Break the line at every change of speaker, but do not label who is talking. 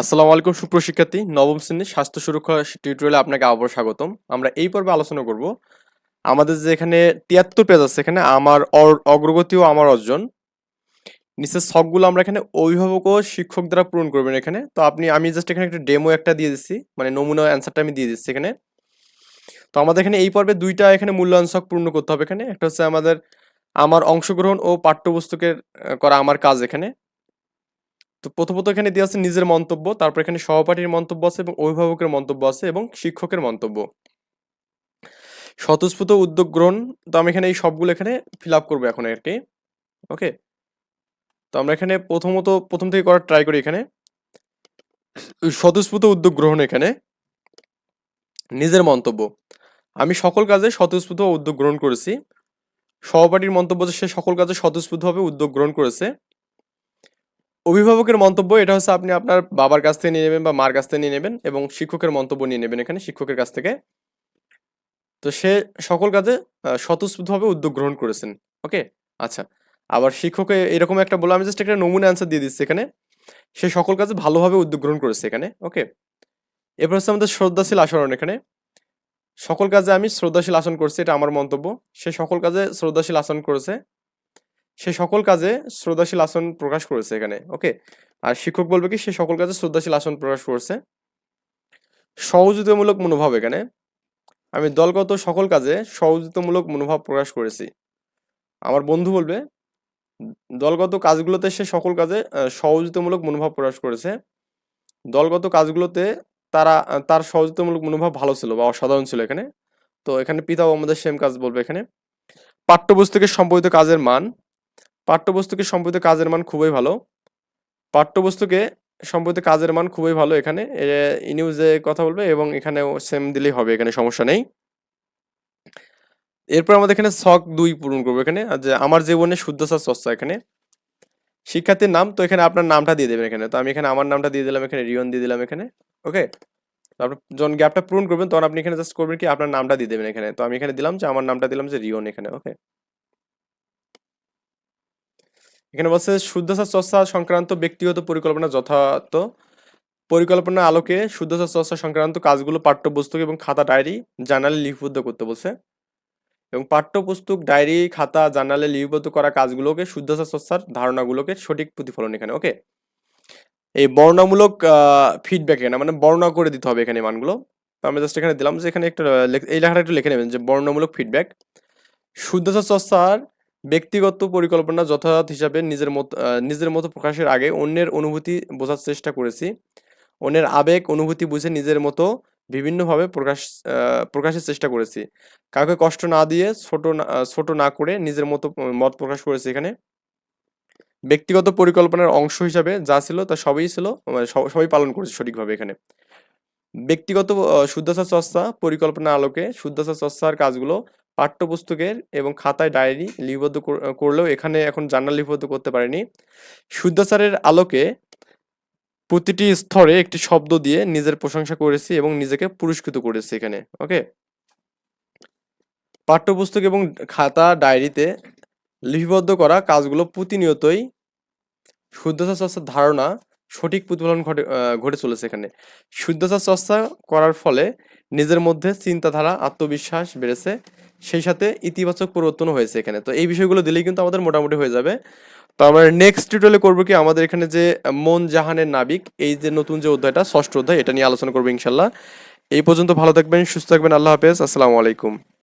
আসসালামু আলাইকুম সুপ্রশিক্ষার্থী নবম শ্রেণির স্বাস্থ্য সুরক্ষা টিউটোরিয়ালে আপনাকে আবার স্বাগতম। আমরা এই পর্বে আলোচনা করব আমাদের যে এখানে তিয়াত্তর পেজ আছে, এখানে আমার অগ্রগতি ও আমার অর্জন। নিচের শখগুলো আমরা এখানে অভিভাবক ও শিক্ষক দ্বারা পূরণ করবেন এখানে। তো আপনি, আমি জাস্ট এখানে একটা ডেমো একটা দিয়ে দিচ্ছি মানে নমুনা অ্যান্সারটা আমি দিয়ে দিচ্ছি এখানে। তো আমাদের এখানে এই পর্বে দুইটা এখানে মূল্যায়ন শখ পূর্ণ করতে হবে এখানে। একটা হচ্ছে আমাদের, আমার অংশগ্রহণ ও পাঠ্যপুস্তকের করা আমার কাজ এখানে। তো প্রথমত এখানে দেওয়া আছে নিজের মন্তব্য, তারপর এখানে সহপাঠীর মন্তব্য আছে এবং অভিভাবকের মন্তব্য আছে এবং শিক্ষকের মন্তব্য। স্বতঃস্ফূর্ত উদ্যোগ গ্রহণ, তো আমি এখানে এই সবগুলো এখানে ফিল আপ করব এখন আর কি ওকে? তো আমরা এখানে প্রথমত, প্রথম থেকে করার ট্রাই করি এখানে। স্বতঃস্ফূর্ত উদ্যোগ গ্রহণ এখানে। নিজের মন্তব্য। আমি সকল কাজে স্বতঃস্ফূর্ত উদ্যোগ গ্রহণ করেছি। সহপাঠীর মন্তব্য সে সকল কাজে স্বতঃস্ফূর্তভাবে উদ্যোগ গ্রহণ করেছে। অভিভাবকের মন্তব্য, এটা হচ্ছে আপনি আপনার বাবার কাছ থেকে নিয়ে নেবেন বা মার কাছ থেকে নিয়ে নেবেন এবং শিক্ষকের মন্তব্য নিয়ে নেবেন এখানে, শিক্ষকের কাছ থেকে। তো সে সকল কাজে স্বতঃস্ফূর্তভাবে উদ্যোগ গ্রহণ করেছেন, ওকে? আচ্ছা আবার শিক্ষকে এরকম একটা বলে আমি জাস্ট একটা নমুনা অ্যান্সার দিয়ে দিচ্ছি এখানে। সে সকল কাজে ভালোভাবে উদ্যোগ গ্রহণ করেছে এখানে, ওকে? এরপর হচ্ছে আমাদের শ্রদ্ধাশীল আচরণ এখানে। সকল কাজে আমি শ্রদ্ধাশীল আচরণ করছি, এটা আমার মন্তব্য। সে সকল কাজে শ্রদ্ধাশীল আচরণ করেছে। সে সকল কাজে শ্রদ্ধাশীল আসন প্রকাশ করেছে এখানে ওকে আর শিক্ষক বলবে কি, সে সকল কাজে শ্রদ্ধাশীল আসন প্রকাশ করেছে। সহযোগিতামূলক মনোভাব এখানে। আমি দলগত সকল কাজে সহযোগিতামূলক মনোভাব প্রকাশ করেছি। আমার বন্ধু বলবে, দলগত কাজগুলোতে সে সকল কাজে সহযোগিতামূলক মনোভাব প্রকাশ করেছে। দলগত কাজগুলোতে তারা, তার সহযোগিতামূলক মনোভাব ভালো ছিল বা অসাধারণ ছিল এখানে। তো এখানে পিতাও আমাদের সেম কাজ বলবে এখানে। পাঠ্যপুস্তকের সম্পর্কিত কাজের মান পাঠ্যপুস্তকে সম্পর্কিত কাজের মান খুবই ভালো। পাঠ্যপুস্তকে সম্পর্কিত কাজের মান খুবই ভালো এখানে। ইনিউজে কথা বলবে এবং এখানেও সেম দিলেই হবে, এখানে সমস্যা নেই। এরপর আমাদের এখানে শখ দুই পূরণ করব এখানে। যে আমার জীবনে শুদ্ধতার চর্চা এখানে। শিক্ষার্থীর নাম, তো এখানে আপনার নামটা দিয়ে দেবেন এখানে। তো আমি এখানে আমার নামটা দিয়ে দিলাম এখানে, রিয়ন দিয়ে দিলাম এখানে। ওকে তারপর যখন গ্যাপটা পূরণ করবেন, তখন আপনি এখানে জাস্ট করবেন কি, আপনার নামটা দিয়ে দেবেন এখানে। তো আমি এখানে দিলাম যে, আমার নামটা দিলাম যে, রিয়ন এখানে। ওকে এখানে বলছে শুদ্ধতার চর্চা, সংক্রান্ত, ব্যক্তিগত পরিকল্পনা যথার্থ। পরিকল্পনা আলোকে শুদ্ধতার চর্চা, সংক্রান্ত কাজগুলো পাঠ্যপুস্তক এবং খাতা ডায়েরি, জার্নালে লিপিবদ্ধ করতে বলছে। এবং পাঠ্যপুস্তক, ডায়েরি, খাতা, জার্নালে লিপিবদ্ধ করা কাজগুলোকে শুদ্ধতা চর্চার ধারণাগুলোকে সঠিক প্রতিফলন এখানে, ওকে? এই বর্ণামূলক ফিডব্যাক এখানে মানে বর্ণনা করে দিতে হবে এখানে মানগুলো। তো আমি জাস্ট এখানে দিলাম যে এখানে একটা এই লেখাটা একটু লিখে নেবেন যে বর্ণনামূলক ফিডব্যাক শুদ্ধতা চর্চার ব্যক্তিগত পরিকল্পনা যথাযথ হিসাবে নিজের মতো নিজের মতো প্রকাশের আগে অন্যের অনুভূতি বোঝার চেষ্টা করেছি। অন্যের আবেগ, অনুভূতি বুঝে নিজের মতো বিভিন্নভাবে প্রকাশ প্রকাশের চেষ্টা করেছি। কাউকে কষ্ট না দিয়ে ছোট না ছোট না করে নিজের মতো মত প্রকাশ করেছি এখানে। ব্যক্তিগত পরিকল্পনার অংশ হিসাবে যা ছিল তা সবই ছিল মানে সব- সবই পালন করেছে সঠিকভাবে এখানে। ব্যক্তিগত শুদ্ধতা চর্চা, পরিকল্পনা আলোকে শুদ্ধতা চর্চার কাজগুলো পাঠ্যপুস্তকের এবং খাতায় ডায়েরি লিপিবদ্ধ করলেও এখানে এখন জার্নাল লিপিবদ্ধ করতে পারেনি। শুদ্ধাচারের আলোকে প্রতিটি স্তরে একটি শব্দ দিয়ে নিজের প্রশংসা করেছি এবং নিজেকে পুরস্কৃত করেছি এখানে, ওকে? পাঠ্যপুস্তক এবং খাতা ডায়েরিতে লিপিবদ্ধ করা কাজগুলো প্রতিনিয়তই শুদ্ধতা চর্চার ধারণা সঠিক প্রতিফলন ঘটে ঘটে চলেছে এখানে। শুদ্ধতা চর্চা করার ফলে নিজের মধ্যে চিন্তাধারা, আত্মবিশ্বাস বেড়েছে। সেই সাথে ইতিবাচক পরিবর্তন হয়েছে এখানে। তো এই বিষয়গুলো দিলেই কিন্তু আমাদের মোটামুটি হয়ে যাবে। তো আমরা নেক্সট টিউটোরিয়ালে করব কি, আমাদের এখানে যে মন জাহানের নাবিক, এই যে নতুন যে অধ্যায়টা, ষষ্ঠ অধ্যায়, এটা নিয়ে আলোচনা করব ইনশাল্লাহ। এই পর্যন্ত ভালো থাকবেন, সুস্থ থাকবেন, আল্লাহ হাফেজ, আসসালামু আলাইকুম।